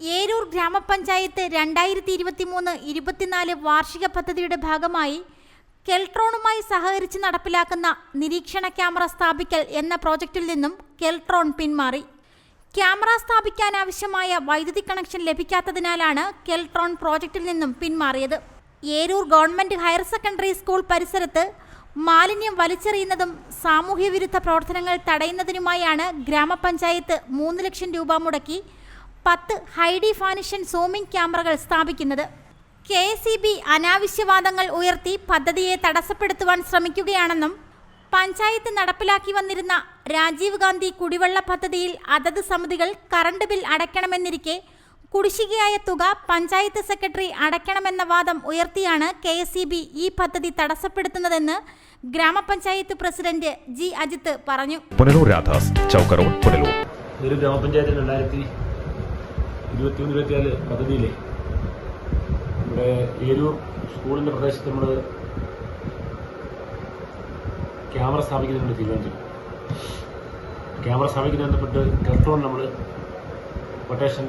ഏരൂർ ഗ്രാമപഞ്ചായത്ത് രണ്ടായിരത്തി ഇരുപത്തി മൂന്ന് ഇരുപത്തിനാല് വാർഷിക പദ്ധതിയുടെ ഭാഗമായി കെൽട്രോണുമായി സഹകരിച്ച് നടപ്പിലാക്കുന്ന നിരീക്ഷണ ക്യാമറ സ്ഥാപിക്കൽ എന്ന പ്രോജക്റ്റിൽ നിന്നും കെൽട്രോൺ പിന്മാറി. ക്യാമറ സ്ഥാപിക്കാനാവശ്യമായ വൈദ്യുതി കണക്ഷൻ ലഭിക്കാത്തതിനാലാണ് കെൽട്രോൺ പ്രോജക്റ്റിൽ നിന്നും പിന്മാറിയത്. Eroor government higher secondary school പരിസരത്ത് മാലിന്യം വലിച്ചെറിയുന്നതും സാമൂഹ്യവിരുദ്ധ പ്രവർത്തനങ്ങൾ തടയുന്നതിനുമായാണ് ഗ്രാമപഞ്ചായത്ത് മൂന്ന് ലക്ഷം രൂപ മുടക്കി പത്ത് ഹൈഡി ഫാനിഷൻ സൂമിംഗ് ക്യാമറകൾ സ്ഥാപിക്കുന്നത് കെ എസ് ഇ ബി അനാവശ്യവാദങ്ങൾ ഉയർത്തി പദ്ധതിയെ തടസ്സപ്പെടുത്തുവാൻ ശ്രമിക്കുകയാണെന്നും പഞ്ചായത്ത് നടപ്പിലാക്കി വന്നിരുന്ന രാജീവ് ഗാന്ധി കുടിവെള്ള പദ്ധതിയിൽ അതത് സമിതികൾ കറണ്ട് ബിൽ അടയ്ക്കണമെന്നിരിക്കെ കുടിശ്ശികയായ തുക പഞ്ചായത്ത് സെക്രട്ടറി അടയ്ക്കണമെന്ന വാദം ഉയർത്തിയാണ് കെ എസ് ഇ ബി ഈ പദ്ധതി തടസ്സപ്പെടുത്തുന്നതെന്ന് ഗ്രാമപഞ്ചായത്ത് പ്രസിഡന്റ് ജി അജിത്ത് പറഞ്ഞു. പുനലൂർ രാധാസ് പുനലൂർ. ഒരു രണ്ടായിരത്തി ഇരുപത്തി മൂന്ന് ഇരുപത്തിനാല് പദ്ധതിയിലെ നമ്മുടെ ഏരൂർ സ്കൂളിന്റെ പ്രദേശത്ത് നമ്മൾ ക്യാമറ സ്ഥാപിക്കുന്നതിന് തീരുമാനിച്ചു. ക്യാമറ സ്ഥാപിക്കുന്നതിന് ബന്ധപ്പെട്ട് കെൽട്രോൺ നമ്മൾ കൊട്ടേഷൻ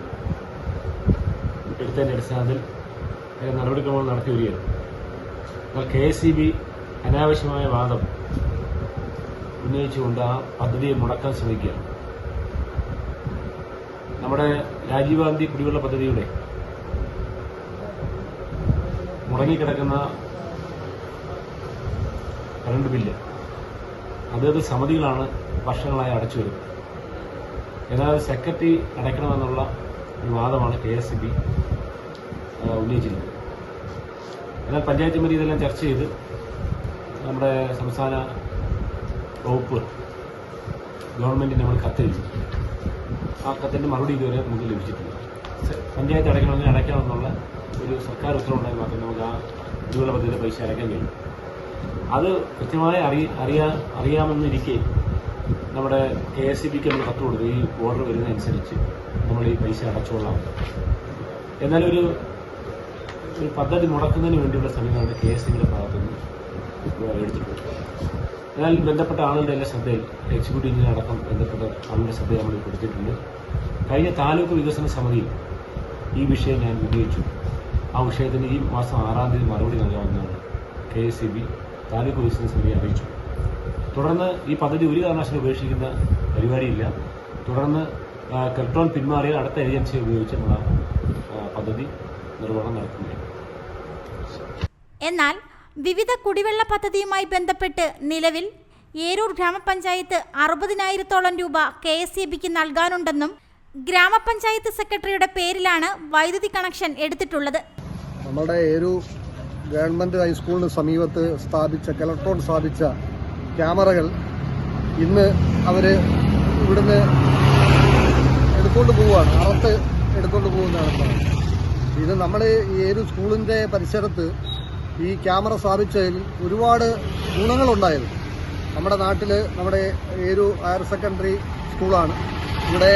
എടുത്തതിന്റെ അടിസ്ഥാനത്തിൽ അതിന്റെ നടപടിക്രമങ്ങൾ നടത്തി വരികയാണ്. എന്നാൽ കെ എസ് സി ബി അനാവശ്യമായ വാദം ഉന്നയിച്ചുകൊണ്ട് ആ പദ്ധതിയെ മുടക്കാൻ ശ്രമിക്കുകയാണ്. നമ്മുടെ രാജീവ് ഗാന്ധി കുടിവെള്ള പദ്ധതിയുടെ മുടങ്ങിക്കിടക്കുന്ന കറണ്ട് ബില്ല്. അതത് സമിതികളാണ് വർഷങ്ങളായി അടച്ചു വരുന്നത്. എന്നാൽ സെക്രട്ടറി അടയ്ക്കണമെന്നുള്ള ഒരു വാദമാണ് കെ എസ് ബി ഉന്നയിച്ചിരുന്നത് എന്നാൽ പഞ്ചായത്ത് മതി ഇതെല്ലാം ചർച്ച ചെയ്ത് നമ്മുടെ സംസ്ഥാന വകുപ്പ് ഗവൺമെന്റിന് നമ്മൾ കത്തെഴുതി. ആ കത്തിന്റെ മറുപടി ഇതുവരെ നമുക്ക് ലഭിച്ചിട്ടില്ല. പഞ്ചായത്ത് അടയ്ക്കണമെങ്കിൽ അടയ്ക്കണമെന്നുള്ള ഒരു സർക്കാർ ഉത്തരവുണ്ടായി മാത്രമേ നമുക്ക് ആ കുടിവെള്ള പദ്ധതിയുടെ പൈസ അടയ്ക്കാൻ കഴിയും. അത് കൃത്യമായി അറിയ അറിയാ അറിയാമെന്നിരിക്കെ നമ്മുടെ കെ എസ് സി ബിക്ക് നമ്മൾ കത്ത് കൊടുത്ത്. ഈ ഓർഡർ വരുന്നതനുസരിച്ച് നമ്മൾ ഈ പൈസ അടച്ചോളാം. എന്നാലൊരു ഒരു പദ്ധതി മുടക്കുന്നതിന് വേണ്ടിയുള്ള സമീപനമാണ് കെ എസ് സിയുടെ ഭാഗത്തുനിന്ന് എടുത്തിട്ടുള്ളത്. എന്നാൽ ബന്ധപ്പെട്ട ആളുകളുടെ എല്ലാ ശ്രദ്ധയിൽ എക്സിക്യൂട്ടീവ് എഞ്ചിനീയർ അടക്കം ബന്ധപ്പെട്ട ആളുടെ ശ്രദ്ധയിൽ നമ്മൾ കൊടുത്തിട്ടുണ്ട്. കഴിഞ്ഞ താലൂക്ക് വികസന സമിതിയിൽ ഈ വിഷയം ഞാൻ ഉന്നയിച്ചു. ആ വിഷയത്തിന് ഈ മാസം ആറാം തീയതി മറുപടി നൽകാമെന്നാണ് K S C B taluk വികസന സമിതി അറിയിച്ചു. തുടർന്ന് ഈ പദ്ധതി ഒരു കാരണവശാലും ഉപേക്ഷിക്കുന്ന പരിപാടിയില്ല. തുടർന്ന് കെൽട്രോൺ പിന്മാറിയ അടുത്ത ഏജൻസിയെ ഉപയോഗിച്ച് നമ്മൾ പദ്ധതി നിർവഹണം നടത്തുകയാണ്. എന്നാൽ വിവിധ കുടിവെള്ള പദ്ധതിയുമായി ബന്ധപ്പെട്ട് നിലവിൽ ഏരൂർ ഗ്രാമപഞ്ചായത്ത് അറുപതിനായിരത്തോളം രൂപ കെ എസ് ഇ ബിക്ക് നൽകാനുണ്ടെന്നും ഗ്രാമപഞ്ചായത്ത് സെക്രട്ടറിയുടെ പേരിലാണ് വൈദ്യുതി കണക്ഷൻ എടുത്തിട്ടുള്ളത്. നമ്മുടെ ഏരൂർ ഗവൺമെന്റ് ഹൈസ്കൂളിന് സമീപത്ത് സ്ഥാപിച്ച കലക്ട്രോൺ സ്ഥാപിച്ച ക്യാമറകൾ ഇന്ന് അവർ ഇവിടുന്ന് എടുത്തുകൊണ്ട് പോവുകയാണ്. അറത്ത് എടുത്തുകൊണ്ട് പോകുന്നതാണ് ഇത് നമ്മൾ ഈ ഏരൂർ സ്കൂളിന്റെ പരിസരത്ത് ഈ ക്യാമറ സ്ഥാപിച്ചതിൽ ഒരുപാട് ഗുണങ്ങളുണ്ടായിരുന്നു. നമ്മുടെ നാട്ടിൽ നമ്മുടെ ഏരു ഹയർ സെക്കൻഡറി സ്കൂളാണ്. ഇവിടെ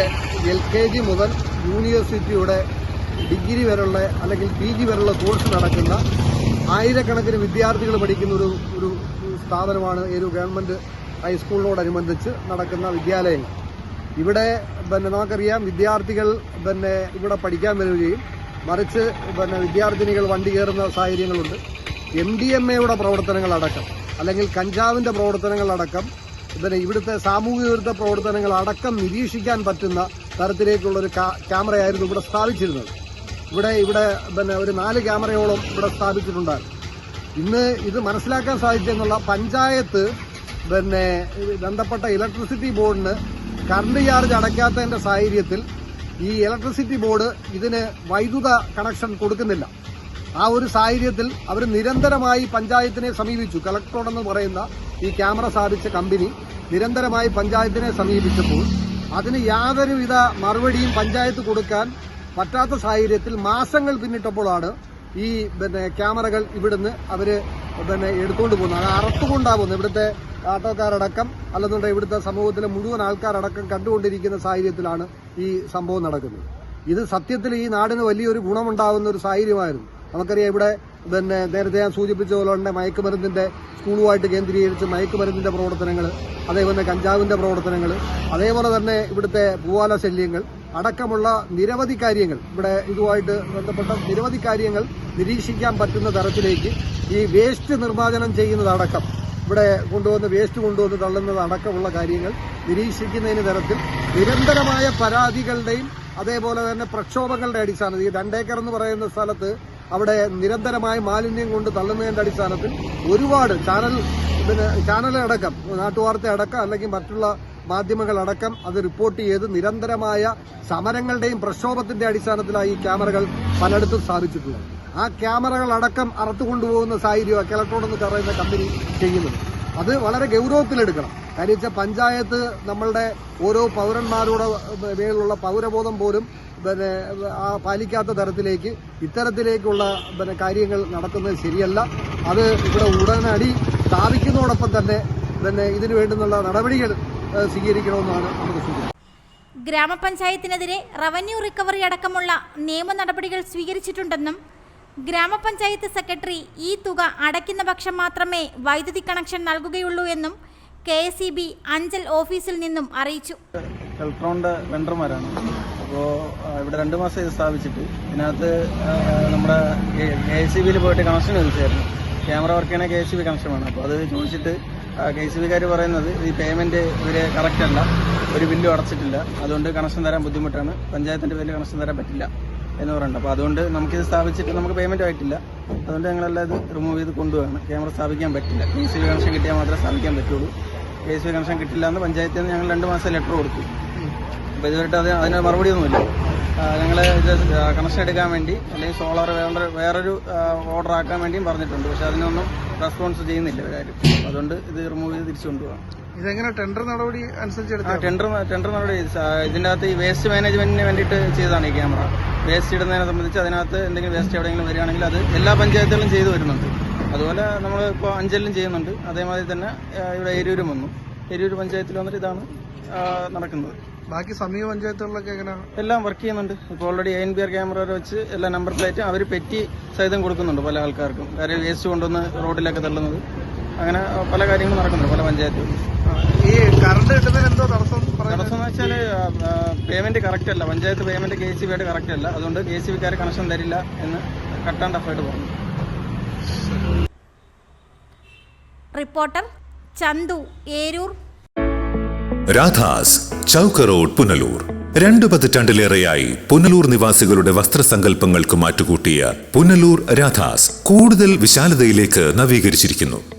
എൽ കെ ജി മുതൽ യൂണിവേഴ്സിറ്റിയുടെ ഡിഗ്രി വരെയുള്ള അല്ലെങ്കിൽ പി ജി വരെയുള്ള കോഴ്സ് നടക്കുന്ന ആയിരക്കണക്കിന് വിദ്യാർത്ഥികൾ പഠിക്കുന്ന ഒരു ഒരു സ്ഥാപനമാണ് ഏരു ഗവൺമെന്റ് ഹൈസ്കൂളിനോടനുബന്ധിച്ച് നടക്കുന്ന വിദ്യാലയങ്ങൾ. ഇവിടെ പിന്നെ നമുക്കറിയാം വിദ്യാർത്ഥികൾ പിന്നെ ഇവിടെ പഠിക്കാൻ വരികയും മറിച്ച് പിന്നെ വിദ്യാർത്ഥിനികൾ വണ്ടി കയറുന്ന സാഹചര്യങ്ങളുണ്ട്. എം ഡി എം എയുടെ പ്രവർത്തനങ്ങളടക്കം അല്ലെങ്കിൽ കഞ്ചാവിന്റെ പ്രവർത്തനങ്ങളടക്കം പിന്നെ ഇവിടുത്തെ സാമൂഹിക വിരുദ്ധ പ്രവർത്തനങ്ങൾ അടക്കം നിരീക്ഷിക്കാൻ പറ്റുന്ന തരത്തിലേക്കുള്ള ഒരു ക്യാമറയായിരുന്നു ഇവിടെ സ്ഥാപിച്ചിരുന്നത്. ഇവിടെ ഇവിടെ പിന്നെ ഒരു നാല് ക്യാമറയോളം ഇവിടെ സ്ഥാപിച്ചിട്ടുണ്ടായിരുന്നു. ഇന്ന് ഇത് മനസ്സിലാക്കാൻ സാധിച്ചെന്നുള്ള പഞ്ചായത്ത് പിന്നെ ബന്ധപ്പെട്ട ഇലക്ട്രിസിറ്റി ബോർഡിന് കറണ്ട് ചാർജ് അടയ്ക്കാത്തതിന്റെ സാഹചര്യത്തിൽ ഈ ഇലക്ട്രിസിറ്റി ബോർഡ് ഇതിന് വൈദ്യുത കണക്ഷൻ കൊടുക്കുന്നില്ല. ആ ഒരു സാഹചര്യത്തിൽ അവർ നിരന്തരമായി പഞ്ചായത്തിനെ സമീപിച്ചു. കളക്ടറോട് എന്ന് പറയുന്ന ഈ ക്യാമറ സ്ഥാപിച്ച കമ്പനി നിരന്തരമായി പഞ്ചായത്തിനെ സമീപിച്ചപ്പോൾ അതിന് യാതൊരുവിധ മറുപടിയും പഞ്ചായത്ത് കൊടുക്കാൻ പറ്റാത്ത സാഹചര്യത്തിൽ മാസങ്ങൾ പിന്നിട്ടപ്പോഴാണ് ഈ പിന്നെ ക്യാമറകൾ ഇവിടുന്ന് അവർ പിന്നെ എടുത്തുകൊണ്ട് പോകുന്നത്. അത് അറത്തുകൊണ്ടാകുന്നത് ഇവിടുത്തെ ആട്ടോക്കാരടക്കം അല്ലെന്നുണ്ടെങ്കിൽ ഇവിടുത്തെ സമൂഹത്തിലെ മുഴുവൻ ആൾക്കാരടക്കം കണ്ടുകൊണ്ടിരിക്കുന്ന സാഹചര്യത്തിലാണ് ഈ സംഭവം നടക്കുന്നത്. ഇത് സത്യത്തിൽ ഈ നാടിന് വലിയൊരു ഗുണമുണ്ടാകുന്ന ഒരു സാഹചര്യമായിരുന്നു. നമുക്കറിയാം ഇവിടെ പിന്നെ നേരത്തെ ഞാൻ സൂചിപ്പിച്ച പോലെ തന്നെ മയക്കുമരുന്നിന്റെ സ്കൂളുമായിട്ട് കേന്ദ്രീകരിച്ച് മയക്കുമരുന്നിന്റെ പ്രവർത്തനങ്ങൾ അതേപോലെ കഞ്ചാവിന്റെ പ്രവർത്തനങ്ങൾ അതേപോലെ തന്നെ ഇവിടുത്തെ പൂവാല ശല്യങ്ങൾ അടക്കമുള്ള നിരവധി കാര്യങ്ങൾ ഇവിടെ ഇതുമായിട്ട് ബന്ധപ്പെട്ട നിരവധി കാര്യങ്ങൾ നിരീക്ഷിക്കാൻ പറ്റുന്ന തരത്തിലേക്ക് ഈ വേസ്റ്റ് നിർമ്മാർജനം ചെയ്യുന്നതടക്കം ഇവിടെ കൊണ്ടുവന്ന് വേസ്റ്റ് കൊണ്ടുവന്ന് തള്ളുന്നത് അടക്കമുള്ള കാര്യങ്ങൾ നിരീക്ഷിക്കുന്നതിന് തരത്തിൽ നിരന്തരമായ പരാതികളുടെയും അതേപോലെ തന്നെ പ്രക്ഷോഭങ്ങളുടെ അടിസ്ഥാനത്തിൽ ഈ രണ്ടേക്കർ എന്ന് പറയുന്ന സ്ഥലത്ത് അവിടെ നിരന്തരമായ മാലിന്യം കൊണ്ട് തള്ളുന്നതിന്റെ അടിസ്ഥാനത്തിൽ ഒരുപാട് ചാനൽ പിന്നെ ചാനലടക്കം നാട്ടുവാർത്ത അടക്കം അല്ലെങ്കിൽ മറ്റുള്ള മാധ്യമങ്ങളടക്കം അത് റിപ്പോർട്ട് ചെയ്ത് നിരന്തരമായ സമരങ്ങളുടെയും പ്രക്ഷോഭത്തിന്റെ അടിസ്ഥാനത്തിലായി ഈ ക്യാമറകൾ പലയിടത്തും സ്ഥാപിച്ചിട്ടുള്ളത് ആ ക്യാമറകൾ അടക്കം സാഹചര്യമാണ് കെലക്ട്രോൺ എന്ന് പറയുന്ന കമ്പനി ചെയ്യുന്നത്. അത് വളരെ ഗൗരവത്തിലെടുക്കണം. കാര്യം വെച്ചാൽ പഞ്ചായത്ത് നമ്മളുടെ ഓരോ പൗരന്മാരുടെ മേലുള്ള പൗരബോധം പോലും പിന്നെ ആ പാലിക്കാത്ത തരത്തിലേക്ക് ഇത്തരത്തിലേക്കുള്ള പിന്നെ കാര്യങ്ങൾ നടക്കുന്നത് ശരിയല്ല. അത് ഇവിടെ ഉടനടി സ്ഥാപിക്കുന്നതോടൊപ്പം തന്നെ പിന്നെ ഇതിനു വേണ്ടുന്നുള്ള നടപടികൾ സ്വീകരിക്കണമെന്നാണ് നമുക്ക് സൂചന. ഗ്രാമപഞ്ചായത്തിനെതിരെ റവന്യൂ റിക്കവറി അടക്കമുള്ള നിയമ നടപടികൾ സ്വീകരിച്ചിട്ടുണ്ടെന്നും ഗ്രാമപഞ്ചായത്ത് സെക്രട്ടറി ഈ തുക അടയ്ക്കുന്ന പക്ഷം മാത്രമേ വൈദ്യുതി കണക്ഷൻ നൽകുകയുള്ളൂ എന്നും K S E B Anchal ഓഫീസിൽ നിന്നും അറിയിച്ചു. ഇലക്ട്രോണിന്റെ വെണ്ടർമാരാണ് അപ്പോൾ ഇവിടെ രണ്ട് മാസം ഇത് സ്ഥാപിച്ചിട്ട് ഇതിനകത്ത് നമ്മുടെ കെ എസ് സി ബിയിൽ പോയിട്ട് കണക്ഷൻ ചോദിച്ചായിരുന്നു ക്യാമറ വർക്ക് ചെയ്യണ കെ എസ് ബി കണക്ഷൻ വേണം അപ്പോൾ അത് ചോദിച്ചിട്ട് കെ എസ് ഇ ബിക്കാർ പറയുന്നത് ഈ പേയ്മെന്റ് ഇവർ കറക്റ്റ് അല്ല. ഒരു ബില്ലും അടച്ചിട്ടില്ല. അതുകൊണ്ട് കണക്ഷൻ തരാൻ ബുദ്ധിമുട്ടാണ്. പഞ്ചായത്തിന്റെ പേരിൽ കണക്ഷൻ തരാൻ പറ്റില്ല. എന്ന് പറയുന്നുണ്ട് അപ്പോൾ അതുകൊണ്ട് നമുക്കിത് സ്ഥാപിച്ചിട്ട് നമുക്ക് പേയ്മെന്റ് ആയിട്ടില്ല. അതുകൊണ്ട് ഞങ്ങളെല്ലാം ഇത് റിമൂവ് ചെയ്ത് കൊണ്ടുപോകണം ക്യാമറ സ്ഥാപിക്കാൻ പറ്റില്ല. കെ സി കണക്ഷൻ കിട്ടിയാൽ മാത്രമേ സ്ഥാപിക്കാൻ പറ്റുള്ളൂ. കെ സി കണക്ഷൻ കിട്ടില്ല എന്ന് പഞ്ചായത്തിൽ നിന്ന് ഞങ്ങൾ രണ്ട് മാസം ലെറ്റർ കൊടുത്തു. അപ്പോൾ ഇതുവരെയിട്ട് അത് അതിന് മറുപടിയൊന്നുമില്ല ഞങ്ങൾ ഇത് കണക്ഷൻ എടുക്കാൻ വേണ്ടി അല്ലെങ്കിൽ സോളാർ വേണ്ട വേറൊരു ഓർഡർ ആക്കാൻ വേണ്ടിയും പറഞ്ഞിട്ടുണ്ട്. പക്ഷെ അതിനൊന്നും റെസ്പോൺസ് ചെയ്യുന്നില്ല ഇവരാരും അതുകൊണ്ട് ഇത് റിമൂവ് ചെയ്ത് തിരിച്ചു കൊണ്ടുപോകാം ഇതെങ്ങനെ ടെൻഡർ നടപടി അനുസരിച്ച് ആ ടെൻഡർ ടെൻഡർ നടപടി ഇതിന്റെ അകത്ത് ഈ വേസ്റ്റ് മാനേജ്മെന്റിന് വേണ്ടിയിട്ട് ചെയ്തതാണ് ഈ ക്യാമറ വേസ്റ്റ് ഇടുന്നതിനെ സംബന്ധിച്ച് അതിനകത്ത് എന്തെങ്കിലും വേസ്റ്റ് എവിടെയെങ്കിലും വരികയാണെങ്കിൽ അത് എല്ലാ പഞ്ചായത്തുകളും ചെയ്തു വരുന്നുണ്ട്. അതുപോലെ നമ്മൾ ഇപ്പോൾ അഞ്ചലിലും ചെയ്യുന്നുണ്ട്. അതേമാതിരി തന്നെ ഇവിടെ എരൂരും വന്നു. എരൂർ പഞ്ചായത്തിൽ വന്നിട്ട് ഇതാണ് നടക്കുന്നത്. ബാക്കി സമീപ പഞ്ചായത്തുകളിലൊക്കെ എങ്ങനെ? എല്ലാം വർക്ക് ചെയ്യുന്നുണ്ട്. ഇപ്പോൾ already N B R camera വെച്ച് എല്ലാ നമ്പർ പ്ലേറ്റും അവർ പെറ്റി സഹിതം കൊടുക്കുന്നുണ്ട് പല ആൾക്കാർക്കും. കാര്യം വേസ്റ്റ് കൊണ്ടുവന്ന് റോഡിലൊക്കെ തള്ളുന്നത്. അങ്ങനെ പല കാര്യങ്ങളും നടക്കുന്നുണ്ട് പല പഞ്ചായത്തുകളും ഈ കറണ്ട് കിട്ടുന്നതിന് എന്തോ തടസ്സം തടസ്സം എന്ന് വെച്ചാൽ പേയ്മെന്റ് കറക്റ്റ് അല്ല. പഞ്ചായത്ത് പേയ്മെന്റ് കെ സി ബിയുടെ കറക്റ്റ് അല്ല. അതുകൊണ്ട് കെ സി ബിക്കാർ കണക്ഷൻ തരില്ല എന്ന് കട്ട് ആൻഡ് ടഫായിട്ട് പറഞ്ഞു. റിപ്പോർട്ടർ ചന്തു ഏരൂർ. രാധാസ് ചൗക്ക റോഡ് പുനലൂർ. രണ്ടു പതിറ്റാണ്ടിലേറെയായി പുനലൂർ നിവാസികളുടെ വസ്ത്രസങ്കല്പങ്ങൾക്ക് മാറ്റുകൂട്ടിയ പുനലൂർ രാധാസ് കൂടുതൽ വിശാലതയിലേക്ക് നവീകരിച്ചിരിക്കുന്നു.